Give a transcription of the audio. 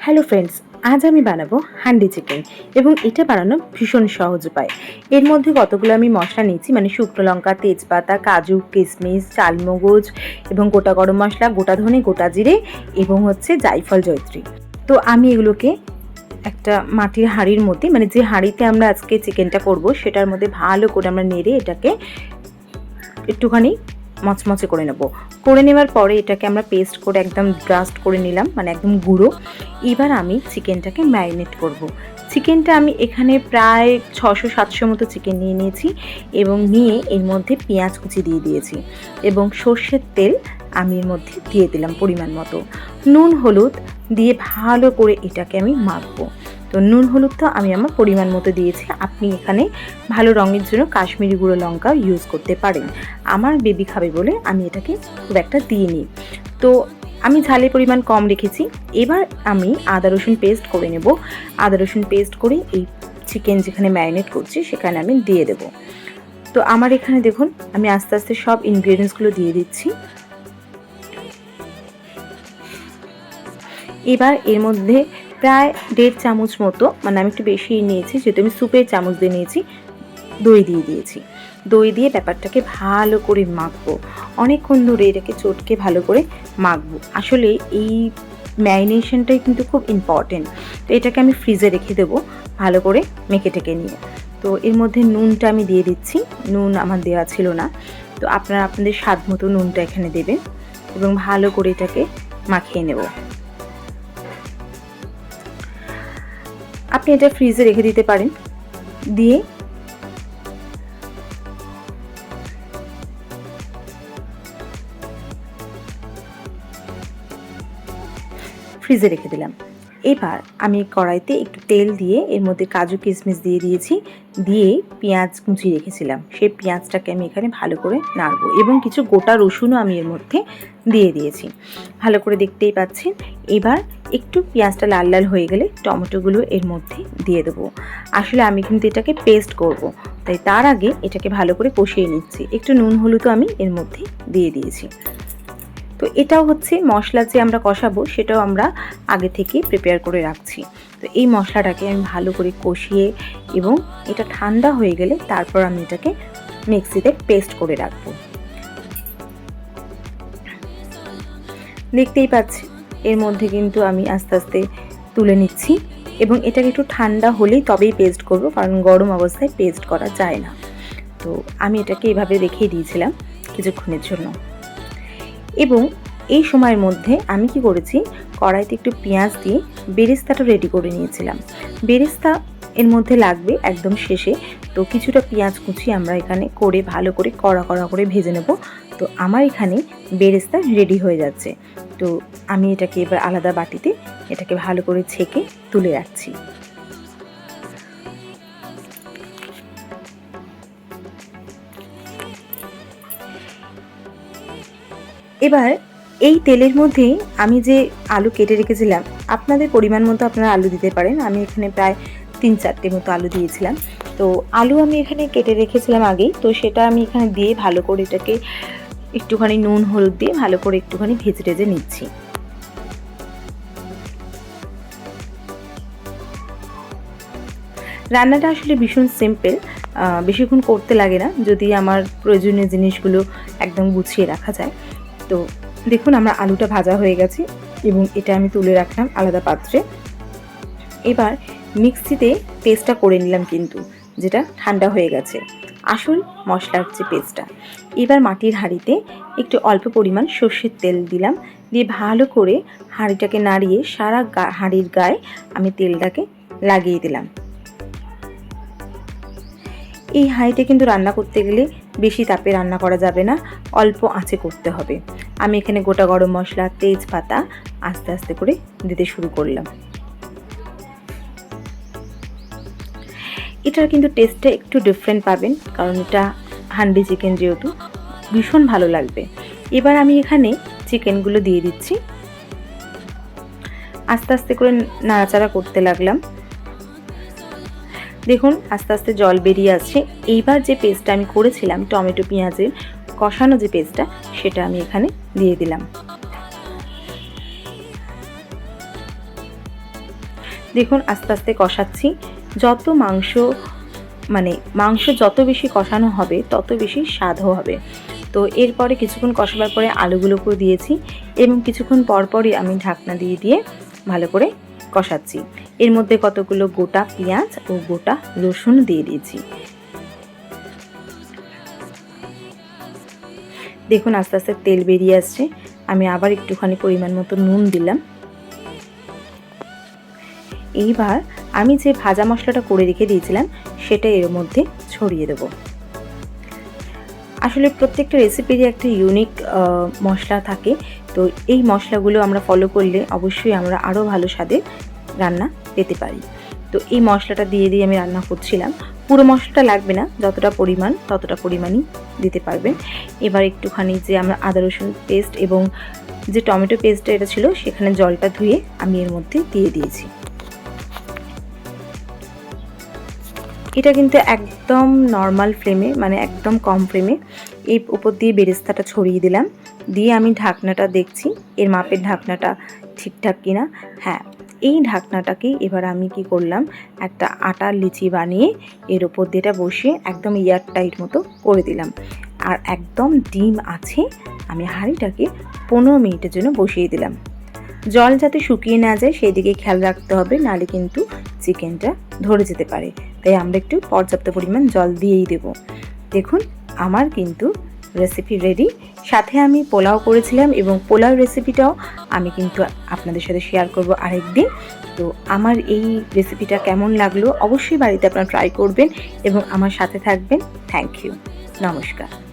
Hello friends আজ আমি বানাবো হান্ডি চিকেন এবং এটা বানানো ভীষণ সহজ উপায়। এর মধ্যে কতগুলো আমি মশলা নিয়েছি মানে শুকনো লঙ্কা, তেজপাতা, কাজু কিশমিশ চালমগজ এবং গোটা গরম মশলা, গোটা ধনে, গোটা জিরে এবং হচ্ছে জাইফল জয়ত্রী। তো আমি এগুলোকে একটা মাটির হাঁড়ির মধ্যে মানে যে হাঁড়িতে আমরা আজকে চিকেনটা করব, সেটার মধ্যে ভালো করে আমরা নেড়ে এটাকে একটুখানি মচমচে করে নেব। করে নেওয়ার পরে এটাকে আমরা পেস্ট করে একদম ব্রাস্ট করে নিলাম মানে একদম গুঁড়ো। এবার আমি চিকেনটাকে ম্যারিনেট করব। চিকেনটা আমি এখানে প্রায় ছশো, সাতশো মতো চিকেন নিয়ে নিয়েছি এবং নিয়ে এর মধ্যে পেঁয়াজ কুচি দিয়ে দিয়েছি এবং সর্ষের তেল আমি এর মধ্যে দিয়ে দিলাম পরিমাণ মতো। নুন, হলুদ দিয়ে ভালো করে এটাকে আমি মাখবো। তো নুন, হলুদ তো আমি আমার পরিমাণ মতো দিয়েছি। আপনি এখানে ভালো রঙের জন্য কাশ্মীরি গুঁড়ো লঙ্কা ইউজ করতে পারেন। আমার বেবি খাবে বলে আমি এটাকে খুব একটা দিয়ে নিই তো আমি ঝালের পরিমাণ কম রেখেছি। এবার আমি আদা, রসুন পেস্ট করে নেব। আদা, রসুন পেস্ট করে এই চিকেন যেখানে ম্যারিনেট করছি সেখানে আমি দিয়ে দেব। তো আমার এখানে দেখুন, আমি আস্তে আস্তে সব ইনগ্রিডিয়েন্টসগুলো দিয়ে দিচ্ছি। এবার এর মধ্যে প্রায় দেড় চামচ মতো মানে আমি একটু বেশি নিয়েছি, যেহেতু আমি সুপের চামচ দিয়ে নিয়েছি, দই দিয়ে দিয়েছি। দই দিয়ে ব্যাপারটাকে ভালো করে মাখবো। অনেকক্ষণ ধরে এটাকে চটকে ভালো করে মাখবো। আসলে এই ম্যারিনেশনটাই কিন্তু খুব ইম্পর্টেন্ট তো এটাকে আমি ফ্রিজে রেখে দেবো ভালো করে মেখে টেকে নিয়ে। তো এর মধ্যে নুনটা আমি দিয়ে দিচ্ছি। নুন আমার দেওয়া ছিল না। তো আপনারা আপনাদের স্বাদ মতো নুনটা এখানে দেবেন এবং ভালো করে এটাকে মাখিয়ে নেব। আপনি এটা ফ্রিজে রেখে দিতে পারেন। দিয়ে ফ্রিজে রেখে দিলাম। এবার আমি কড়াইতে একটু তেল দিয়ে এর মধ্যে কাজু কিশমিশ দিয়ে দিয়েছি, দিয়ে পেঁয়াজ কুচি রেখেছিলাম। সেই পেঁয়াজটাকে আমি এখানে ভালো করে নাড়বো এবং কিছু গোটা রসুনও আমি এর মধ্যে দিয়ে দিয়েছি। ভালো করে দেখতেই পাচ্ছেন, এবার একটু পেঁয়াজটা লাল লাল হয়ে গেলে টমেটোগুলো এর মধ্যে দিয়ে দেবো। আসলে আমি কিন্তু এটাকে পেস্ট করব। তাই তার আগে এটাকে ভালো করে কষিয়ে নিচ্ছি। একটু নুন হলুদও আমি এর মধ্যে দিয়ে দিয়েছি। তো এটাও হচ্ছে মশলা যে আমরা কষাবো, সেটাও আমরা আগে থেকে প্রিপেয়ার করে রাখছি। তো এই মশলাটাকে আমি ভালো করে কষিয়ে এবং এটা ঠান্ডা হয়ে গেলে তারপর আমি এটাকে মিক্সিতে পেস্ট করে রাখব। দেখতেই পাচ্ছি, এর মধ্যে কিন্তু আমি আস্তে আস্তে তুলে নিচ্ছি এবং এটাকে একটু ঠান্ডা হলেই তবেই পেস্ট করব, কারণ গরম অবস্থায় পেস্ট করা যায় না। তো আমি এটাকে এভাবে রেখে দিয়েছিলাম কিছুক্ষণের জন্য। এবং এই সময়ের মধ্যে আমি কি করেছি? কড়াইতে একটু পেঁয়াজ দিয়ে বেরেস্তাটা রেডি করে নিয়েছিলাম। বেরেস্তা এর মধ্যে লাগবে একদম শেষে। তো কিছুটা পেঁয়াজ কুচি আমরা এখানে করে ভালো করে কড়া কড়া করে ভেজে নেব। তো আমার এখানে বেরেস্তা রেডি হয়ে যাচ্ছে। তো আমি এটাকে এবার আলাদা বাটিতে এটাকে ভালো করে ছেঁকে তুলে রাখছি। এবার এই তেলের মধ্যে আমি যে আলু কেটে রেখেছিলাম, আপনাদের পরিমাণ মতো আপনারা আলু দিতে পারেন। আমি এখানে প্রায় তিন চারটে মতো আলু দিয়েছিলাম। তো আলু আমি এখানে কেটে রেখেছিলাম আগেই। তো সেটা আমি এখানে দিয়ে ভালো করে এটাকে একটুখানি নুন, হলুদ দিয়ে ভালো করে একটুখানি ভেজে টেজে নিচ্ছি। রান্নাটা আসলে ভীষণ সিম্পল বেশিক্ষণ করতে লাগে না, যদি আমার প্রয়োজনীয় জিনিসগুলো একদম গুছিয়ে রাখা যায়। তো দেখুন আমরা আলুটা ভাজা হয়ে গেছে এবং এটা আমি তুলে রাখলাম আলাদা পাত্রে। এবার মিক্সিতে পেস্টটা করে নিলাম কিন্তু, যেটা ঠান্ডা হয়ে গেছে। আসল মশলার যে পেস্টটা। এবার মাটির হাঁড়িতে একটু অল্প পরিমাণ সর্ষের তেল দিলাম, দিয়ে ভালো করে হাঁড়িটাকে নাড়িয়ে সারা হাঁড়ির গায়ে আমি তেলটাকে লাগিয়ে দিলাম। এই হাঁড়িতে কিন্তু রান্না করতে গেলে বেশি তাপে রান্না করা যাবে না, অল্প আঁচে করতে হবে। আমি এখানে গোটা গরম মশলা, তেজপাতা আস্তে আস্তে করে দিতে শুরু করলাম। এটার কিন্তু টেস্টটা একটু ডিফারেন্ট পাবেন, কারণ এটা হান্ডি চিকেন যেহেতু, ভীষণ ভালো লাগবে। এবার আমি এখানে চিকেনগুলো দিয়ে দিচ্ছি। আস্তে আস্তে করে নাড়াচাড়া করতে লাগলাম। দেখুন, আস্তে আস্তে জল বেরিয়ে আসছে। এইবার যে পেস্টটা আমি করেছিলাম, টমেটো পেঁয়াজের, কষানো যে পেস্টটা সেটা আমি এখানে দিয়ে দিলাম। দেখুন, আস্তে আস্তে কষাচ্ছি। যত মাংস মানে মাংস যত বেশি কষানো হবে, তত বেশি স্বাদও হবে। তো এরপরে কিছুক্ষণ কষাবার পরে আলুগুলোকেও দিয়েছি এবং কিছুক্ষণ পর পরই আমি ঢাকনা দিয়ে দিয়ে ভালো করে কষাচ্ছি। এর মধ্যে কতগুলো গোটা পেঁয়াজ ও গোটা রসুন দিয়ে দিয়েছি। দেখুন, আস্তে আস্তে তেল বেরিয়ে আসছে। আমি আবার একটুখানি পরিমাণ মতো নুন দিলাম। এইবার আমি যে ভাজা মশলাটা করে রেখে দিয়েছিলাম, সেটা এর মধ্যে ছড়িয়ে দেবো। আসলে প্রত্যেকটা রেসিপিরই একটা ইউনিক মশলা থাকে। তো এই মশলাগুলো আমরা ফলো করলে অবশ্যই আমরা আরও ভালো স্বাদের রান্না পেতে পারি। তো এই মশলাটা দিয়ে দিয়ে আমি রান্না করছিলাম। পুরো মশলাটা লাগবে না, যতটা পরিমাণ, ততটা পরিমাণই দিতে পারবেন। এবার একটুখানি যে আমরা আদা রসুন পেস্ট এবং যে টমেটো পেস্টটা এটা ছিল, সেখানে জলটা ধুয়ে আমি এর মধ্যে দিয়ে দিয়েছি। এটা কিন্তু একদম নর্মাল ফ্লেমে মানে একদম কম ফ্লেমে এই উপর দিয়ে বেরেস্তাটা ছড়িয়ে দিলাম। দিয়ে আমি ঢাকনাটা দেখছি, এর মাপের ঢাকনাটা ঠিকঠাক কিনা। হ্যাঁ এই ঢাকনাটাকে এবার আমি কি করলাম, একটা আটার লিচি বানিয়ে এর ওপর দিয়েটা বসিয়ে একদম এয়ার টাইট মতো করে দিলাম। আর একদম ডিম আছে, আমি হাঁড়িটাকে পনেরো মিনিটের জন্য বসিয়ে দিলাম। জল যাতে শুকিয়ে না যায় সেই দিকে খেয়াল রাখতে হবে নালে কিন্তু চিকেনটা ধরে যেতে পারে। তাই আমরা একটু পর্যাপ্ত পরিমাণ জল দিয়েই দেব। দেখুন, আমার কিন্তু রেসিপি রেডি সাথে আমি পোলাও করেছিলাম এবং পোলাও রেসিপিটাও আমি কিন্তু আপনাদের সাথে শেয়ার করব আরেকদিন। তো আমার এই রেসিপিটা কেমন লাগল অবশ্যই বাড়িতে আপনারা ট্রাই করবেন এবং আমার সাথে থাকবেন। থ্যাংক ইউ নমস্কার।